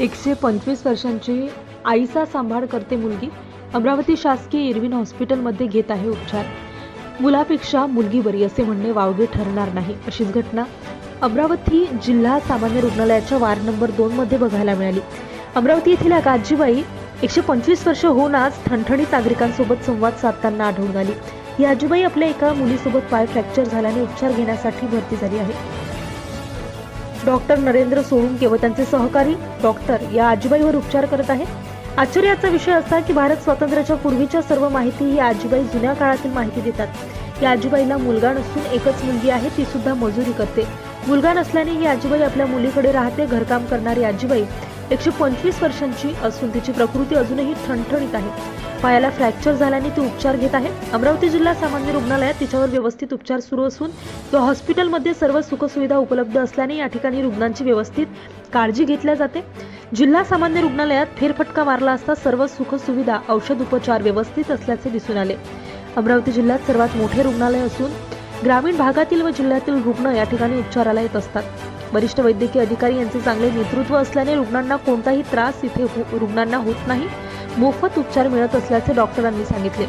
एकशे पंचवीस वर्षांची आईचा सांभाळ करते मुलगी. अमरावती शासकीय इरविन हॉस्पिटलमध्ये घेत आहे उपचार. मुलापेक्षा मुलगी बरी असे म्हणणे वावगे ठरणार नाही. अशीच घटना अमरावती जिल्हा सामान्य रुग्णालयाच्या वार्ड नंबर दोनमध्ये बघायला मिळाली. अमरावती येथील एक आजीबाई एकशे पंचवीस वर्ष होऊन आज ठणठणीत नागरिकांसोबत संवाद साधताना आढळून आली. ही आजीबाई आपल्या एका मुलीसोबत पाय फ्रॅक्चर झाल्याने उपचार घेण्यासाठी भरती झाली आहे. डॉक्टर नरेंद्र सोळुंके व त्यांचे सहकारी डॉक्टर या आजीबाईवर उपचार करत आहेत. आश्चर्याचा विषय असा की भारत स्वातंत्र्याच्या पूर्वीच्या सर्व माहिती ही आजीबाई जुन्या काळातील माहिती देतात. या आजीबाईला मुलगा नसून एकच मुलगी आहे ती सुद्धा मजुरी करते. मुलगा नसल्याने ही आजीबाई आपल्या मुलीकडे राहते घरकाम करणारी आजीबाई. एकशे पंचवीस वर्षांची असून तिची प्रकृती अजूनही ठणठणीत आहे. पायाला फ्रॅक्चर झाल्याने ती उपचार घेत आहे. अमरावती जिल्हा सामान्य रुग्णालयात तिच्यावर व्यवस्थित उपचार सुरू असून या हॉस्पिटलमध्ये सर्व सुखसुविधा उपलब्ध असल्याने या ठिकाणी रुग्णांची व्यवस्थित काळजी घेतल्या जाते. जिल्हा सामान्य रुग्णालयात फेरफटका मारला असता सर्व सुखसुविधा औषध उपचार व्यवस्थित असल्याचे दिसून आले. अमरावती जिल्ह्यात सर्वात मोठे रुग्णालय असून ग्रामीण भागातील व जिल्ह्यातील रुग्ण या ठिकाणी उपचाराला येत असतात. वरिष्ठ वैद्यकीय अधिकारी यांचे चांगले नेतृत्व असल्याने रुग्णांना कोणताही त्रास इथे हो- रुग्णांना होत नाही. मोफत उपचार मिळत असल्याचे डॉक्टरांनी सांगितले.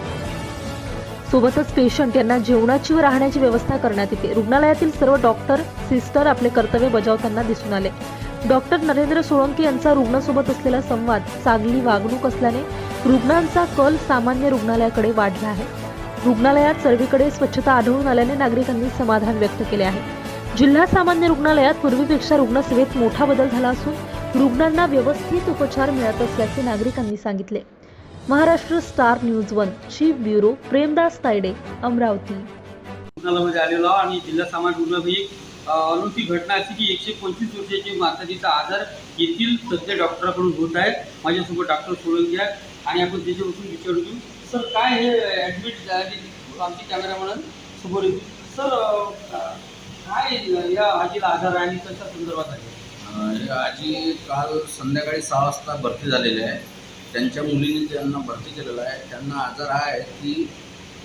सोबतच पेशंट यांना जेवणाची व राहण्याची व्यवस्था करण्यात येते. रुग्णालयातील सर्व डॉक्टर सिस्टर आपले कर्तव्य बजावताना दिसून आले. डॉक्टर नरेंद्र सोळंके यांचा रुग्णासोबत असलेला संवाद चांगली वागणूक असल्याने रुग्णांचा कल सामान्य रुग्णालयाकडे वाढला आहे. रुग्णालयात सर्वीकडे स्वच्छता आढळून आल्याने नागरिकांनी समाधान व्यक्त केले आहे. जिल्हा सामान्य रुग्णालयात पूर्वीपेक्षा रुग्णसेवेत मोठा बदल झाला असून रुग्णांना व्यवस्थित उपचार मिळत असल्याचे नागरिकांनी सांगितले. Maharashtra star news one chief bureau Premdas Taide Amravati. रुग्णालयामध्ये आलेलो आणि जिल्हा सामान्य रुग्णालयामध्ये अ, अनोखी घटना अशी की एकशे पंचवीस वर्षाची माताजीचा आजार येथील सध्या डॉक्टराकडून होत आहेत माझ्यासोबत डॉक्टर सोळंकी आहेत आणि आपण त्याच्यापासून विचारू घेऊ सर काय हे ॲडमिट झाली आमची कॅमेरामॅन समोर येते सर काय या आजीला आजार आहे आणि कशा संदर्भात आहे? हे आजी काल संध्याकाळी सहा वाजता भरती झालेले आहे. त्यांच्या मुलीने त्यांना भरती केलेलं आहे त्यांना आजार हा आहे की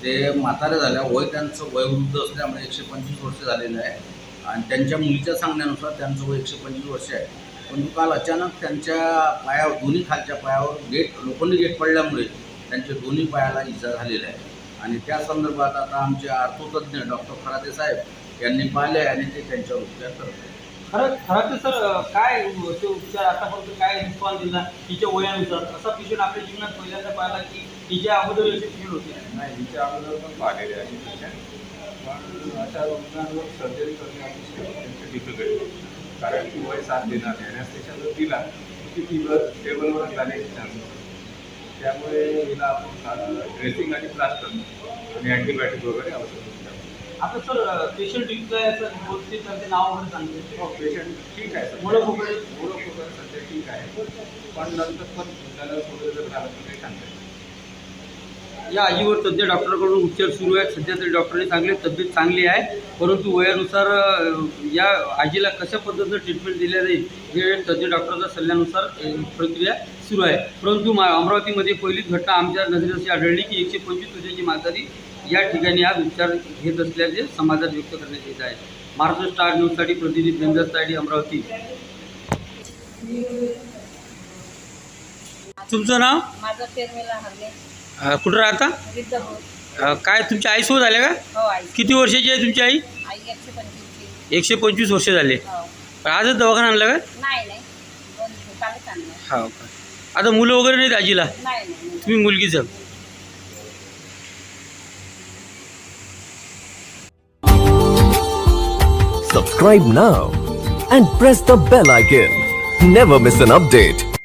ते म्हातारे झाल्या वय त्यांचं वयोवृद्ध असल्यामुळे एकशे पंचवीस वर्ष झालेलं आहे. आणि त्यांच्या मुलीच्या सांगण्यानुसार त्यांचं वय एकशे पंचवीस वर्ष आहे. पण काल अचानक त्यांच्या पायावर दोन्ही खालच्या पायावर गेट लोखंडी गेट पडल्यामुळे त्यांच्या दोन्ही पायाला इजा झालेला आहे. आणि त्या संदर्भात आता आमचे आर्थोतज्ञ डॉक्टर खराते साहेब यांनी पाहिले आणि ते त्यांच्यावर उपचार करत आहेत. खरं खरं तर सर काय तो विचार आतापर्यंत काय रिस्पॉन्स दिला तिच्या वयानुसार? असा पेशंट आपल्या जीवनात पहिल्यांदा पाहिला की तिच्या अगोदर असे पेशंट होते. नाही तिच्या अगोदर पण पाहिलेले आहे पेशंट पण अशा रुग्णांवर सर्जरी करणे अतिशय डिफिकल्ट कारण की वय साथ देणार नाही अॅनेस्थेशन जर दिला की फिवर टेबलवर जाण्याची चान्सेस त्यामुळे हिला आपण ड्रेसिंग आणि प्लास्टर आणि अँटीबायोटिक वगैरे आवश्यक असते आता सर पेशंट इतकं आहे सर व्यवस्थित त्यांचे नाव वगैरे सांगते. हो पेशंट ठीक आहे सर. मुलं वगैरे? मुलं वगैरे सध्या ठीक आहे. पण नंतर पण त्याला वगैरे जर झालं तर काही सांगता. या आजीवर तज्ज्ञ डॉक्टरकडून उपचार सुरू आहेत. सध्या तरी डॉक्टरांनी सांगले तब्येत चांगली आहे. परंतु वयानुसार या आजीला कशा पद्धतीनं ट्रीटमेंट दिल्या जाईल हे तज्ज्ञ डॉक्टरच्या सल्ल्यानुसार प्रक्रिया सुरू आहे. परंतु मा अमरावतीमध्ये पहिलीच घटना आमच्या नजरेत अशी आढळली की एकशे पंचवीस वर्षाची म्हातारी या ठिकाणी आज उपचार घेत असल्याचे समाजात व्यक्त करण्यात येत आहे. महाराष्ट्र स्टार न्यूजसाठी प्रतिनिधी प्रेमदास तायडे अमरावती. तुमचं नाव? माझं अ, कुठं राहता? विद्याभूत अ, काय तुमच्या आईसोबत झाल्या का? हो आई. किती वर्षाची आहे तुमची आई? आई एकशे पंचवीसची. एकशे पंचवीस वर्ष झाले. हो. आजच दवाखाना आणला का? नाही नाही. दोन दिवसाला आणलं. हा का. आता मुलं वगैरे नाहीत आजीला? नाही नाही. तुम्ही मुलगीच? Subscribe now and press the bell icon. Never miss an update.